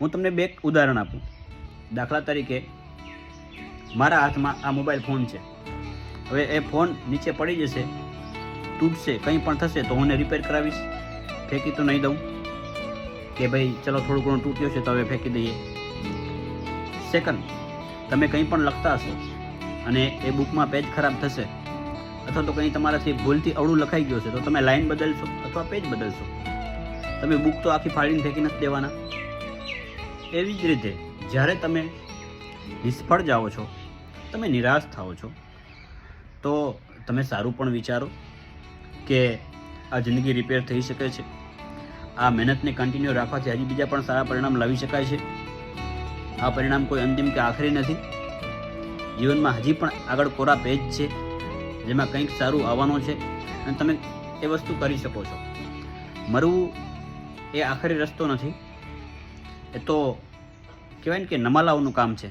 હું તમને બે ઉદાહરણ આપું. દાખલા તરીકે, મારા હાથમાં આ મોબાઈલ ફોન છે. હવે એ ફોન નીચે પડી જશે, તૂટશે, કંઈ પણ થશે તો હું એને રિપેર કરાવીશ. ફેંકી તો નહીં દઉં. કે ભાઈ, ચલો, થોડું ઘણું તૂટ્યું છે તો હવે ફેંકી દઈએ. સેકન્ડ તમે કંઈ પણ લખતા હશો અને એ બુકમાં પેજ ખરાબ થશે, અથવા તો કંઈ તમારાથી ભૂલથી અવળું લખાઈ ગયું છે તો તમે લાઈન બદલશો અથવા પેજ બદલશો. તમે બુક તો આખી ફાડીને ફેંકી નથી દેવાના. એવી જ રીતે જ્યારે તમે નિષ્ફળ જાઓ છો, તમે નિરાશ થાઓ છો, તો તમે સારું પણ વિચારો કે આ જિંદગી રિપેર થઈ શકે છે. આ મહેનતને કન્ટિન્યુ રાખવાથી હજી બીજા પણ સારા પરિણામ લાવી શકાય છે. આ પરિણામ કોઈ અંતિમ કે આખરી નથી. જીવનમાં હજી પણ આગળ કોરા પેજ છે, જેમાં કંઈક સારું આવવાનું છે અને તમે એ વસ્તુ કરી શકો છો. મરવું એ આખરી રસ્તો નથી. એ તો કહેવાય ને કે નમાલાઓનું કામ છે.